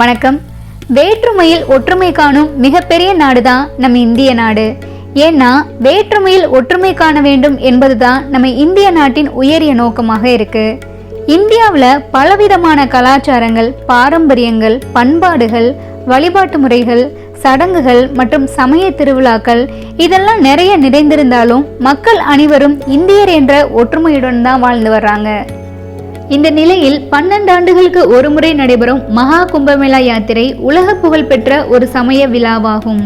வணக்கம். வேற்றுமையில் ஒற்றுமை காணும் மிகப்பெரிய நாடு தான் நம்ம இந்திய நாடு. ஏன்னா வேற்றுமையில் ஒற்றுமை காண வேண்டும் என்பதுதான் நம்ம இந்திய நாட்டின் உயரிய நோக்கமாக இருக்கு. இந்தியாவில் பலவிதமான கலாச்சாரங்கள் பாரம்பரியங்கள் பண்பாடுகள் வழிபாட்டு முறைகள் சடங்குகள் மற்றும் சமய திருவிழாக்கள் இதெல்லாம் நிறைய நிறைந்திருந்தாலும் மக்கள் அனைவரும் இந்தியர் என்ற ஒற்றுமையுடன் தான் வாழ்ந்து வர்றாங்க. இந்த நிலையில் பன்னெண்டு ஆண்டுகளுக்கு ஒருமுறை நடைபெறும் மகா கும்பமேளா யாத்திரை உலக புகழ் பெற்ற ஒரு சமய விழாவாகும்.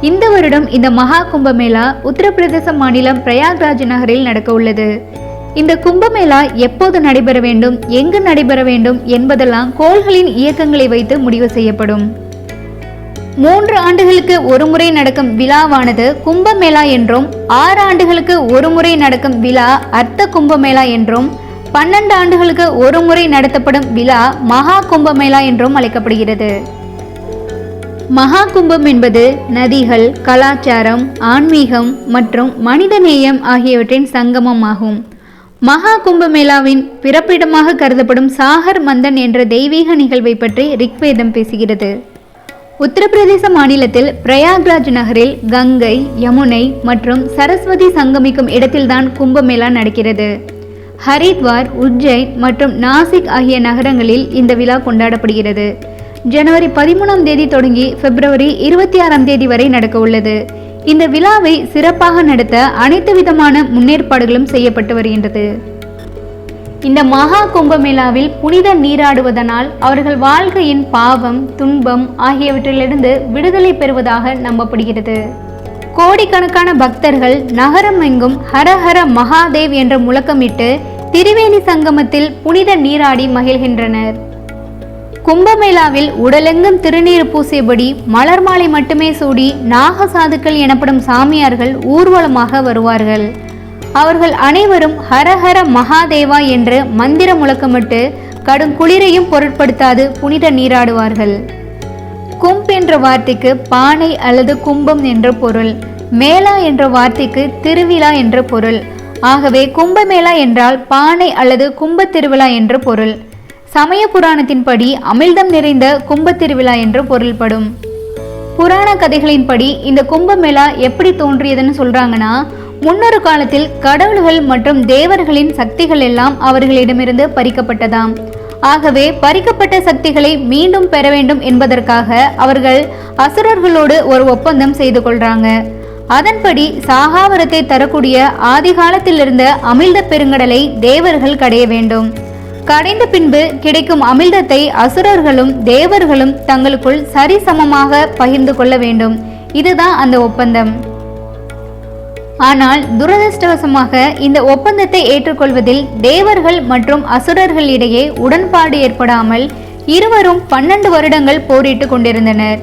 இந்த வருடம் இந்த மகா கும்பமேளா உத்தரப்பிரதேச மாநிலம் பிரயாக்ராஜ் நகரில் நடக்க உள்ளது. இந்த கும்பமேளா எப்போது நடைபெற வேண்டும் எங்கு நடைபெற வேண்டும் என்பதெல்லாம் கோள்களின் இயக்கங்களை வைத்து முடிவு செய்யப்படும். மூன்று ஆண்டுகளுக்கு ஒருமுறை நடக்கும் விழாவானது கும்பமேளா என்றும் ஆறு ஆண்டுகளுக்கு ஒருமுறை நடக்கும் விழா அர்த்த கும்பமேளா என்றும் பன்னெண்டு ஆண்டுகளுக்கு ஒரு முறை நடத்தப்படும் விழா மகா கும்பமேளா என்றும் அழைக்கப்படுகிறது. மகா கும்பம் என்பது நதிகள் கலாச்சாரம் ஆன்மீகம் மற்றும் மனிதநேயம் ஆகியவற்றின் சங்கமம் ஆகும். மகா கும்பமேளாவின் பிறப்பிடமாக கருதப்படும் சாகர் மந்தன் என்ற தெய்வீக நிகழ்வை பற்றி ரிக்வேதம் பேசுகிறது. உத்தரப்பிரதேச மாநிலத்தில் பிரயாக்ராஜ் நகரில் கங்கை யமுனை மற்றும் சரஸ்வதி சங்கமிக்கும் இடத்தில்தான் கும்பமேளா நடக்கிறது. ஹரித்வார் உஜ்ஜைன் மற்றும் நாசிக் ஆகிய நகரங்களில் இந்த விழா கொண்டாடப்படுகிறது. ஜனவரி பதிமூணாம் தேதி தொடங்கி பிப்ரவரி இருபத்தி ஆறாம் தேதி வரை நடக்க உள்ளது. இந்த விழாவை சிறப்பாக நடத்த அனைத்து விதமான முன்னேற்பாடுகளும் செய்யப்பட்டு வருகின்றது. இந்த மகா கும்பமேளாவில் புனித நீராடுவதனால் அவர்கள் வாழ்க்கையின் பாவம் துன்பம் ஆகியவற்றிலிருந்து விடுதலை பெறுவதாக நம்பப்படுகிறது. கோடிக்கணக்கான பக்தர்கள் நகரம் எங்கும் ஹரஹர மகாதேவ் என்ற முழக்கமிட்டு திரிவேணி சங்கமத்தில் புனித நீராடி மகிழ்கின்றனர். கும்பமேளாவில் உடலெங்கும் திருநீர் பூசியபடி மலர் மாலை மட்டுமே சூடி நாகசாதுக்கள் எனப்படும் சாமியார்கள் ஊர்வலமாக வருவார்கள். அவர்கள் அனைவரும் ஹரஹர மகாதேவா என்று மந்திர முழக்கமிட்டு கடும் குளிரையும் பொருட்படுத்தாது புனித நீராடுவார்கள். கும்ப் என்ற வார்த்தைக்கு பானை அல்லது கும்பம் என்ற பொருள் மேளா என்ற வார்த்தைக்கு திருவிழா என்ற பொருள். ஆகவே கும்பமேளா என்றால் பானை அல்லது கும்பத் திருவிழா என்ற பொருள். சமய புராணத்தின்படி அமிழ்தம் நிறைந்த கும்ப திருவிழா என்று பொருள்படும். புராண கதைகளின்படி இந்த கும்பமேளா எப்படி தோன்றியதுன்னு சொல்றாங்கன்னா முன்னொரு காலத்தில் கடவுள்கள் மற்றும் தேவர்களின் சக்திகள் எல்லாம் அவர்களிடமிருந்து பறிக்கப்பட்டதாம். ஆகவே பறிக்கப்பட்ட சக்திகளை மீண்டும் பெற வேண்டும் என்பதற்காக அவர்கள் அசுரர்களோடு ஒரு ஒப்பந்தம் செய்து கொள்றாங்க. அதன்படி சாகாவரத்தை தரக்கூடிய ஆதிகாலத்திலிருந்த இருந்த அமிழ்த பெருங்கடலை தேவர்கள் கடைய வேண்டும். கடைந்த பின்பு கிடைக்கும் அமிழ்தத்தை அசுரர்களும் தேவர்களும் தங்களுக்குள் சரிசமமாக பகிர்ந்து கொள்ள வேண்டும். இதுதான் அந்த ஒப்பந்தம். ஆனால் துரதிருஷ்டவசமாக இந்த ஒப்பந்தத்தை ஏற்றுக்கொள்வதில் தேவர்கள் மற்றும் அசுரர்களிடையே உடன்பாடு ஏற்படாமல் இருவரும் பன்னெண்டு வருடங்கள் போரிட்டு கொண்டிருந்தனர்.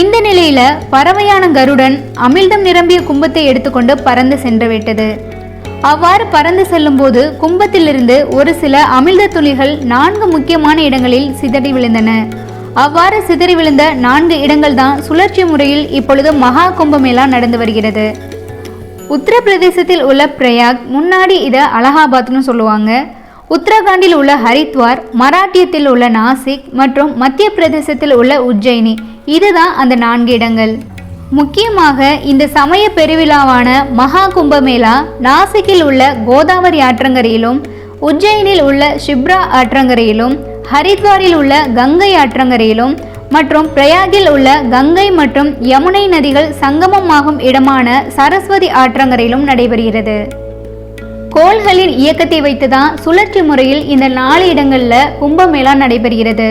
இந்த நிலையில பறவையான கருடன் அமிழ்தம் நிரம்பிய கும்பத்தை எடுத்துக்கொண்டு பறந்து சென்று விட்டது அவ்வாறு பறந்து செல்லும்போது கும்பத்திலிருந்து ஒரு சில அமிழ்த துளிகள் நான்கு முக்கியமான இடங்களில் சிதறி விழுந்தன. அவ்வாறு சிதறி விழுந்த நான்கு இடங்கள் தான் சுழற்சி முறையில் இப்பொழுது மகா கும்பமேளா நடந்து வருகிறது. உத்தரப்பிரதேசத்தில் உள்ள பிரயாக் முன்னாடி இதை அலகாபாத்னு சொல்லுவாங்க. உத்தரகாண்டில் உள்ள ஹரித்வார் மராட்டியத்தில் உள்ள நாசிக் மற்றும் மத்திய பிரதேசத்தில் உள்ள உஜ்ஜயினி. இதுதான் அந்த நான்கு இடங்கள். முக்கியமாக இந்த சமய பெருவிழாவான மகா கும்பமேளா நாசிக்கில் உள்ள கோதாவரி ஆற்றங்கரையிலும் உஜ்ஜயினில் உள்ள ஷிப்ரா ஆற்றங்கரையிலும் ஹரித்வாரில் உள்ள கங்கை ஆற்றங்கரையிலும் மற்றும் பிரயாகில் உள்ள கங்கை மற்றும் யமுனை நதிகள் சங்கமமாகும் இடமான சரஸ்வதி ஆற்றங்கரையிலும் நடைபெறுகிறது. கோள்களின் இயக்கத்தை வைத்துதான் சுழற்சி முறையில் இந்த நாலு இடங்களில் கும்பமேளா நடைபெறுகிறது.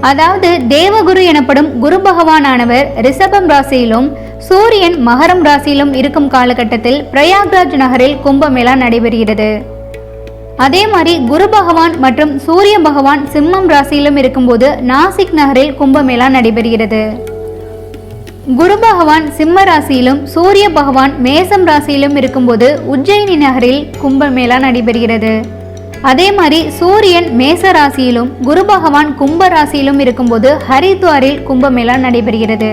அதாவது தேவகுரு எனப்படும் குரு பகவானானவர் ரிஷபம் ராசியிலும் சூரியன் மகரம் ராசியிலும் இருக்கும் காலகட்டத்தில் பிரயாக்ராஜ் நகரில் கும்பமேளா நடைபெறுகிறது. அதே மாதிரி குரு பகவான் மற்றும் சூரிய பகவான் சிம்மம் ராசியிலும் இருக்கும்போது நாசிக் நகரில் கும்பமேளா நடைபெறுகிறது. குரு பகவான் சிம்ம ராசியிலும் சூரிய பகவான் மேசம் ராசியிலும் இருக்கும்போது உஜ்ஜயினி நகரில் கும்பமேளா நடைபெறுகிறது. அதே மாதிரி சூரியன் மேச ராசியிலும் குரு பகவான் கும்ப ராசியிலும் இருக்கும்போது ஹரித்வாரில் கும்பமேளா நடைபெறுகிறது.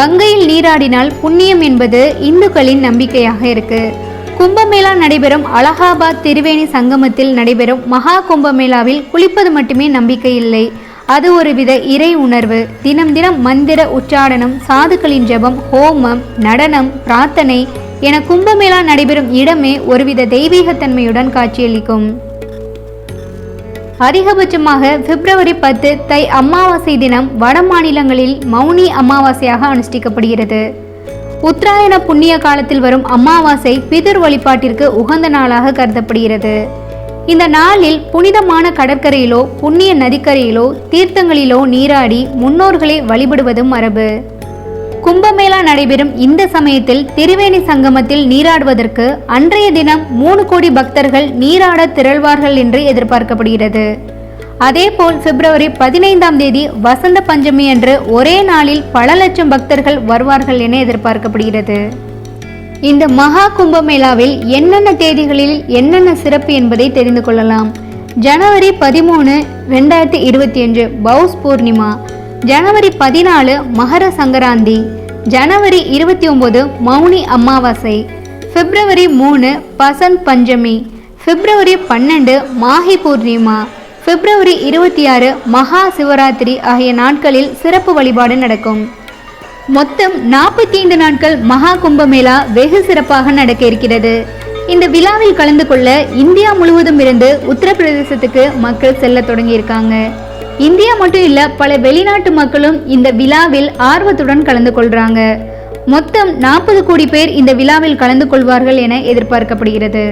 கங்கையில் நீராடினால் புண்ணியம் என்பது இந்துக்களின் நம்பிக்கையாக இருக்குது கும்பமேளா நடைபெறும் அலகாபாத் திரிவேணி சங்கமத்தில் நடைபெறும் மகா கும்பமேளாவில் குளிப்பது மட்டுமே நம்பிக்கை இல்லை. அது ஒரு வித இறை உணர்வு. தினம் தினம் மந்திர உச்சாடனம் சாதுக்களின் ஜெபம் ஹோமம் நடனம் பிரார்த்தனை என கும்பமேளா நடைபெறும் இடமே ஒருவித தெய்வீகத்தன்மையுடன் காட்சியளிக்கும். அதிகபட்சமாக பிப்ரவரி பத்து தை அமாவாசை தினம் வட மாநிலங்களில் மௌனி அமாவாசையாக அனுஷ்டிக்கப்படுகிறது. உத்தராயண புண்ணிய காலத்தில் வரும் அமாவாசை பிதர் வழிபாட்டிற்கு உகந்த நாளாக கருதப்படுகிறது. இந்த நாளில் புனிதமான கடற்கரையிலோ புண்ணிய நதிக்கரையிலோ தீர்த்தங்களிலோ நீராடி முன்னோர்களை வழிபடுவதும் மரபு. கும்பமேளா நடைபெறும் இந்த சமயத்தில் திரிவேணி சங்கமத்தில் நீராடுவதற்கு அன்றைய தினம் மூணு கோடி பக்தர்கள் நீராட திரள்வார்கள் என்று எதிர்பார்க்கப்படுகிறது. அதேபோல் பிப்ரவரி பதினைந்தாம் தேதி வசந்த பஞ்சமி அன்று ஒரே நாளில் பல லட்சம் பக்தர்கள் வருவார்கள் என எதிர்பார்க்கப்படுகிறது. இந்த மகா கும்பமேளாவில் என்னென்ன தேதிகளில் என்னென்ன சிறப்பு என்பதை தெரிந்து கொள்ளலாம். ஜனவரி பதிமூணு ரெண்டாயிரத்தி இருபத்தி அஞ்சு பௌஸ் பூர்ணிமா. ஜனவரி பதினாலு மகர சங்கராந்தி. ஜனவரி இருபத்தி ஒம்பது மௌனி அமாவாசை. பிப்ரவரி மூணு பசந்த் பஞ்சமி. பிப்ரவரி பன்னெண்டு மாஹி பூர்ணிமா. பிப்ரவரி இருபத்தி ஆறு மகா சிவராத்திரி ஆகிய நாட்களில் சிறப்பு வழிபாடு நடக்கும். மொத்தம் நாற்பத்தி ஐந்து நாட்கள் மகா கும்பமேளா வெகு சிறப்பாக நடக்க இருக்கிறது. இந்த விழாவில் கலந்து கொள்ள இந்தியா முழுவதும் இருந்து உத்தரப்பிரதேசத்துக்கு மக்கள் செல்ல தொடங்கியிருக்காங்க. இந்தியா மட்டும் இல்ல பல வெளிநாட்டு மக்களும் இந்த விழாவில் ஆர்வத்துடன் கலந்து கொள்றாங்க. மொத்தம் நாற்பது கோடி பேர் இந்த விழாவில் கலந்து கொள்வார்கள் என எதிர்பார்க்கப்படுகிறது.